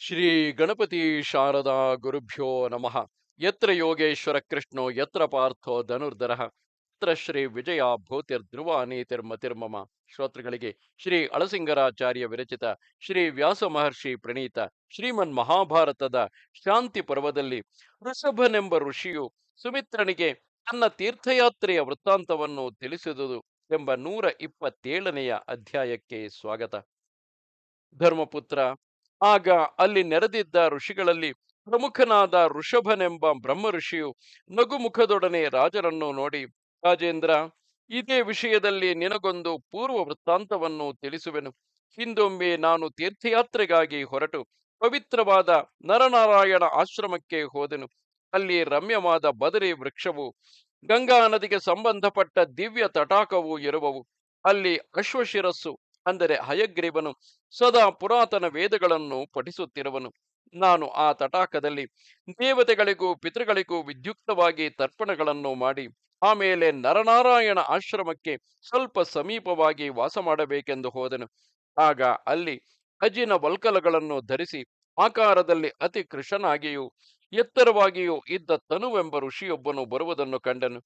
ಶ್ರೀ ಗಣಪತಿ ಶಾರದಾ ಗುರುಭ್ಯೋ ನಮಃ. ಯತ್ರ ಯೋಗೇಶ್ವರ ಕೃಷ್ಣೋ, ಯತ್ರ ಪಾರ್ಥೋ ಧನುರ್ಧರ. ಯತ್ರ ಶ್ರೀ ವಿಜಯ ಭೂತಿರ್ಧ್ರುವ ನೀತಿರ್ಮತಿರ್ಮಮ ಶ್ರೋತೃಗಳಿಗೆ ಶ್ರೀ ಅಳಸಿಂಗರಾಚಾರ್ಯ ವಿರಚಿತ ಶ್ರೀ ವ್ಯಾಸ ಮಹರ್ಷಿ ಪ್ರಣೀತ ಶ್ರೀಮನ್ ಮಹಾಭಾರತದ ಶಾಂತಿ ಪರ್ವದಲ್ಲಿ ಋಷಭನೆಂಬ ಋಷಿಯು ಸುಮಿತ್ರನಿಗೆ ತನ್ನ ತೀರ್ಥಯಾತ್ರೆಯ ವೃತ್ತಾಂತವನ್ನು ತಿಳಿಸಿದುದು ಎಂಬ ನೂರ ಇಪ್ಪತ್ತೇಳನೆಯ ಅಧ್ಯಾಯಕ್ಕೆ ಸ್ವಾಗತ. ಧರ್ಮಪುತ್ರ ಆಗ ಅಲ್ಲಿ ನೆರೆದಿದ್ದ ಋಷಿಗಳಲ್ಲಿ ಪ್ರಮುಖನಾದ ಋಷಭನೆಂಬ ಬ್ರಹ್ಮ ಋಷಿಯು ನಗುಮುಖದೊಡನೆ ರಾಜರನ್ನು ನೋಡಿ, ರಾಜೇಂದ್ರ, ಇದೇ ವಿಷಯದಲ್ಲಿ ನಿನಗೊಂದು ಪೂರ್ವ ವೃತ್ತಾಂತವನ್ನು ತಿಳಿಸುವೆನು. ಹಿಂದೊಮ್ಮೆ ನಾನು ತೀರ್ಥಯಾತ್ರೆಗಾಗಿ ಹೊರಟು ಪವಿತ್ರವಾದ ನರನಾರಾಯಣ ಆಶ್ರಮಕ್ಕೆ ಹೋದೆನು. ಅಲ್ಲಿ ರಮ್ಯವಾದ ಬದರಿ ವೃಕ್ಷವು, ಗಂಗಾ ನದಿಗೆ ಸಂಬಂಧಪಟ್ಟ ದಿವ್ಯ ತಟಾಕವು ಇರುವವು ಅಲ್ಲಿ ಅಶ್ವಶಿರಸ್ಸು ಅಂದರೆ ಹಯಗ್ರೀವನು ಸದಾ ಪುರಾತನ ವೇದಗಳನ್ನು ಪಠಿಸುತ್ತಿರುವನು. ನಾನು ಆ ತಟಾಕದಲ್ಲಿ ದೇವತೆಗಳಿಗೂ ಪಿತೃಗಳಿಗೂ ವಿದ್ಯುಕ್ತವಾಗಿ ತರ್ಪಣಗಳನ್ನು ಮಾಡಿ, ಆಮೇಲೆ ನರನಾರಾಯಣ ಆಶ್ರಮಕ್ಕೆ ಸ್ವಲ್ಪ ಸಮೀಪವಾಗಿ ವಾಸ ಮಾಡಬೇಕೆಂದು ಹೋದನು. ಆಗ ಅಲ್ಲಿ ಅಜಿನ ವಲ್ಕಲಗಳನ್ನು ಧರಿಸಿ ಆಕಾರದಲ್ಲಿ ಅತಿ ಕೃಷನಾಗಿಯೂ ಎತ್ತರವಾಗಿಯೂ ಇದ್ದ ತನುವೆಂಬ ಋಷಿಯೊಬ್ಬನು ಬರುವುದನ್ನು ಕಂಡನು.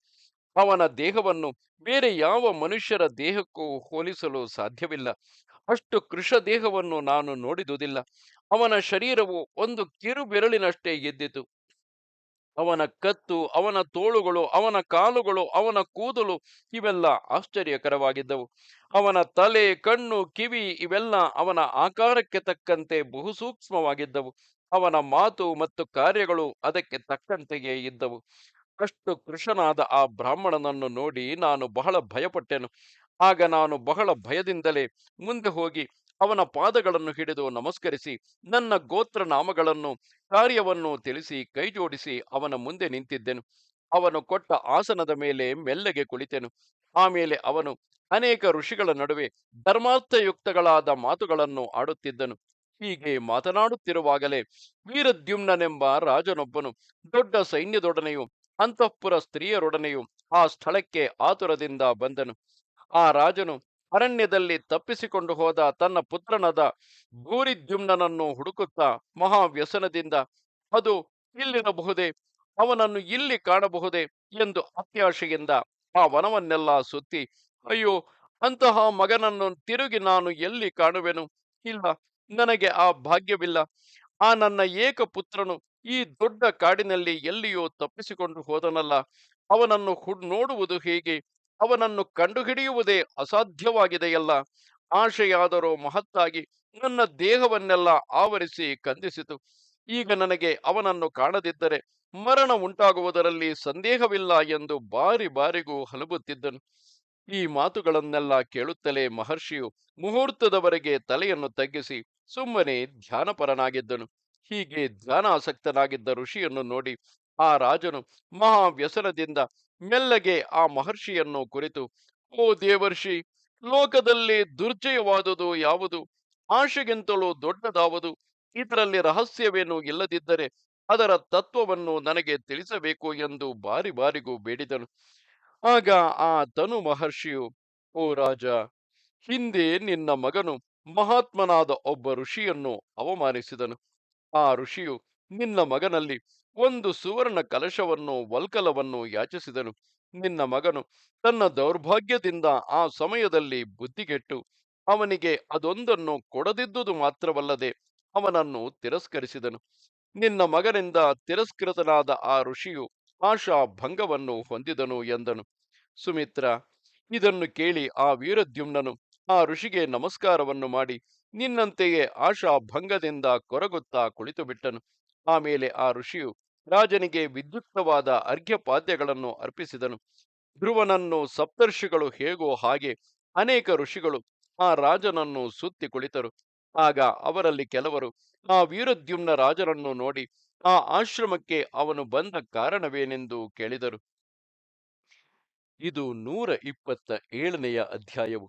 ಅವನ ದೇಹವನ್ನು ಬೇರೆ ಯಾವ ಮನುಷ್ಯರ ದೇಹಕ್ಕೂ ಹೋಲಿಸಲು ಸಾಧ್ಯವಿಲ್ಲ. ಅಷ್ಟು ಕೃಷ ದೇಹವನ್ನು ನಾನು ನೋಡಿದುದಿಲ್ಲ. ಅವನ ಶರೀರವು ಒಂದು ಕಿರು ಬೆರಳಿನಷ್ಟೇ ಎದ್ದಿತು. ಅವನ ಕತ್ತು, ಅವನ ತೋಳುಗಳು, ಅವನ ಕಾಲುಗಳು, ಅವನ ಕೂದಲು ಇವೆಲ್ಲ ಆಶ್ಚರ್ಯಕರವಾಗಿದ್ದವು. ಅವನ ತಲೆ, ಕಣ್ಣು, ಕಿವಿ ಇವೆಲ್ಲ ಅವನ ಆಕಾರಕ್ಕೆ ತಕ್ಕಂತೆ ಬಹು ಸೂಕ್ಷ್ಮವಾಗಿದ್ದವು ಅವನ ಮಾತು ಮತ್ತು ಕಾರ್ಯಗಳು ಅದಕ್ಕೆ ತಕ್ಕಂತೆಯೇ ಇದ್ದವು. ಅಷ್ಟು ಕೃಷನಾದ ಆ ಬ್ರಾಹ್ಮಣನನ್ನು ನೋಡಿ ನಾನು ಬಹಳ ಭಯಪಟ್ಟೆನು. ಆಗ ನಾನು ಬಹಳ ಭಯದಿಂದಲೇ ಮುಂದೆ ಹೋಗಿ ಅವನ ಪಾದಗಳನ್ನು ಹಿಡಿದು ನಮಸ್ಕರಿಸಿ, ನನ್ನ ಗೋತ್ರ ನಾಮಗಳನ್ನು, ಕಾರ್ಯವನ್ನು ತಿಳಿಸಿ, ಕೈಜೋಡಿಸಿ ಅವನ ಮುಂದೆ ನಿಂತಿದ್ದೆನು. ಅವನು ಕೊಟ್ಟ ಆಸನದ ಮೇಲೆ ಮೆಲ್ಲಗೆ ಕುಳಿತೆನು. ಆಮೇಲೆ ಅವನು ಅನೇಕ ಋಷಿಗಳ ನಡುವೆ ಧರ್ಮಾರ್ಥಯುಕ್ತಗಳಾದ ಮಾತುಗಳನ್ನು ಆಡುತ್ತಿದ್ದನು. ಹೀಗೆ ಮಾತನಾಡುತ್ತಿರುವಾಗಲೇ ವೀರದ್ಯುಮ್ನನೆಂಬ ರಾಜನೊಬ್ಬನು ದೊಡ್ಡ ಸೈನ್ಯದೊಡನೆಯೂ ಅಂತಃಪುರ ಸ್ತ್ರೀಯರೊಡನೆಯೂ ಆ ಸ್ಥಳಕ್ಕೆ ಆತುರದಿಂದ ಬಂದನು. ಆ ರಾಜನು ಅರಣ್ಯದಲ್ಲಿ ತಪ್ಪಿಸಿಕೊಂಡು ಹೋದ ತನ್ನ ಪುತ್ರನಾದ ಭೂರಿದ್ಯುಮ್ನನ್ನು ಹುಡುಕುತ್ತಾ ಮಹಾವ್ಯಸನದಿಂದ, ಅದು ಇಲ್ಲಿರಬಹುದೇ? ಅವನನ್ನು ಇಲ್ಲಿ ಕಾಣಬಹುದೇ? ಎಂದು ಅತ್ಯಾಶೆಯಿಂದ ಆ ವನವನ್ನೆಲ್ಲ ಸುತ್ತಿ, ಅಯ್ಯೋ, ಅಂತಹ ಮಗನನ್ನು ತಿರುಗಿ ನಾನು ಎಲ್ಲಿ ಕಾಣುವೆನು? ಇಲ್ಲ, ನನಗೆ ಆ ಭಾಗ್ಯವಿಲ್ಲ. ಆ ನನ್ನ ಏಕ ಪುತ್ರನು ಈ ದೊಡ್ಡ ಕಾಡಿನಲ್ಲಿ ಎಲ್ಲಿಯೋ ತಪ್ಪಿಸಿಕೊಂಡು ಹೋದನಲ್ಲ. ಅವನನ್ನು ಹುಡ್ ನೋಡುವುದು ಹೇಗೆ? ಅವನನ್ನು ಕಂಡುಹಿಡಿಯುವುದೇ ಅಸಾಧ್ಯವಾಗಿದೆಯಲ್ಲ. ಆಶೆಯಾದರೂ ಮಹತ್ತಾಗಿ ನನ್ನ ದೇಹವನ್ನೆಲ್ಲ ಆವರಿಸಿ ಕಂದಿಸಿತು. ಈಗ ನನಗೆ ಅವನನ್ನು ಕಾಣದಿದ್ದರೆ ಮರಣ ಉಂಟಾಗುವುದರಲ್ಲಿ ಸಂದೇಹವಿಲ್ಲ ಎಂದು ಬಾರಿ ಬಾರಿಗೂ ಹಲಬುತ್ತಿದ್ದನು ಈ ಮಾತುಗಳನ್ನೆಲ್ಲ ಕೇಳುತ್ತಲೇ ಮಹರ್ಷಿಯು ಮುಹೂರ್ತದವರೆಗೆ ತಲೆಯನ್ನು ತಗ್ಗಿಸಿ ಸುಮ್ಮನೆ ಧ್ಯಾನಪರನಾಗಿದ್ದನು. ಹೀಗೆ ಧ್ಯಾನಾಸಕ್ತನಾಗಿದ್ದ ಋಷಿಯನ್ನು ನೋಡಿ ಆ ರಾಜನು ಮಹಾವ್ಯಸನದಿಂದ ಮೆಲ್ಲಗೆ ಆ ಮಹರ್ಷಿಯನ್ನು ಕುರಿತು, ಓ ದೇವರ್ಷಿ, ಲೋಕದಲ್ಲಿ ದುರ್ಜಯವಾದುದು ಯಾವುದು? ಆಶೆಗಿಂತಲೂ ದೊಡ್ಡದಾವುದು? ಇದರಲ್ಲಿ ರಹಸ್ಯವೇನು ಇಲ್ಲದಿದ್ದರೆ ಅದರ ತತ್ವವನ್ನು ನನಗೆ ತಿಳಿಸಬೇಕು ಎಂದು ಬಾರಿ ಬಾರಿಗೂ ಬೇಡಿದನು. ಆಗ ಆ ತನು ಮಹರ್ಷಿಯು, ಓ ರಾಜ, ಹಿಂದೆ ನಿನ್ನ ಮಗನು ಮಹಾತ್ಮನಾದ ಒಬ್ಬ ಋಷಿಯನ್ನು ಅವಮಾನಿಸಿದನು. ಆ ಋಷಿಯು ನಿನ್ನ ಮಗನಲ್ಲಿ ಒಂದು ಸುವರ್ಣ ಕಲಶವನ್ನು, ವಲ್ಕಲವನ್ನು ಯಾಚಿಸಿದನು. ನಿನ್ನ ಮಗನು ತನ್ನ ದೌರ್ಭಾಗ್ಯದಿಂದ ಆ ಸಮಯದಲ್ಲಿ ಬುದ್ಧಿಗೆಟ್ಟು ಅವನಿಗೆ ಅದೊಂದನ್ನು ಕೊಡದಿದ್ದುದು ಮಾತ್ರವಲ್ಲದೆ ಅವನನ್ನು ತಿರಸ್ಕರಿಸಿದನು. ನಿನ್ನ ಮಗನಿಂದ ತಿರಸ್ಕೃತನಾದ ಆ ಋಷಿಯು ಆಶಾ ಭಂಗವನ್ನು ಹೊಂದಿದನು ಎಂದನು. ಸುಮಿತ್ರ, ಇದನ್ನು ಕೇಳಿ ಆ ವೀರದ್ಯುಮ್ನನು ಆ ಋಷಿಗೆ ನಮಸ್ಕಾರವನ್ನು ಮಾಡಿ ನಿನ್ನಂತೆಯೇ ಆಶಾ ಭಂಗದಿಂದ ಕೊರಗುತ್ತಾ ಕುಳಿತು ಬಿಟ್ಟನು ಆಮೇಲೆ ಆ ಋಷಿಯು ರಾಜನಿಗೆ ವಿದ್ಯುಕ್ತವಾದ ಅರ್ಘ್ಯಪಾದ್ಯಗಳನ್ನು ಅರ್ಪಿಸಿದನು. ಧ್ರುವನನ್ನು ಸಪ್ತರ್ಷಿಗಳು ಹೇಗೋ ಹಾಗೆ ಅನೇಕ ಋಷಿಗಳು ಆ ರಾಜನನ್ನು ಸುತ್ತಿ ಕುಳಿತರು. ಆಗ ಅವರಲ್ಲಿ ಕೆಲವರು ಆ ವೀರದ್ಯುಮ್ನ ರಾಜರನ್ನು ನೋಡಿ ಆ ಆಶ್ರಮಕ್ಕೆ ಅವನು ಬಂದ ಕಾರಣವೇನೆಂದು ಕೇಳಿದರು. ಇದು ನೂರ ಇಪ್ಪತ್ತ ಏಳನೆಯ ಅಧ್ಯಾಯವು.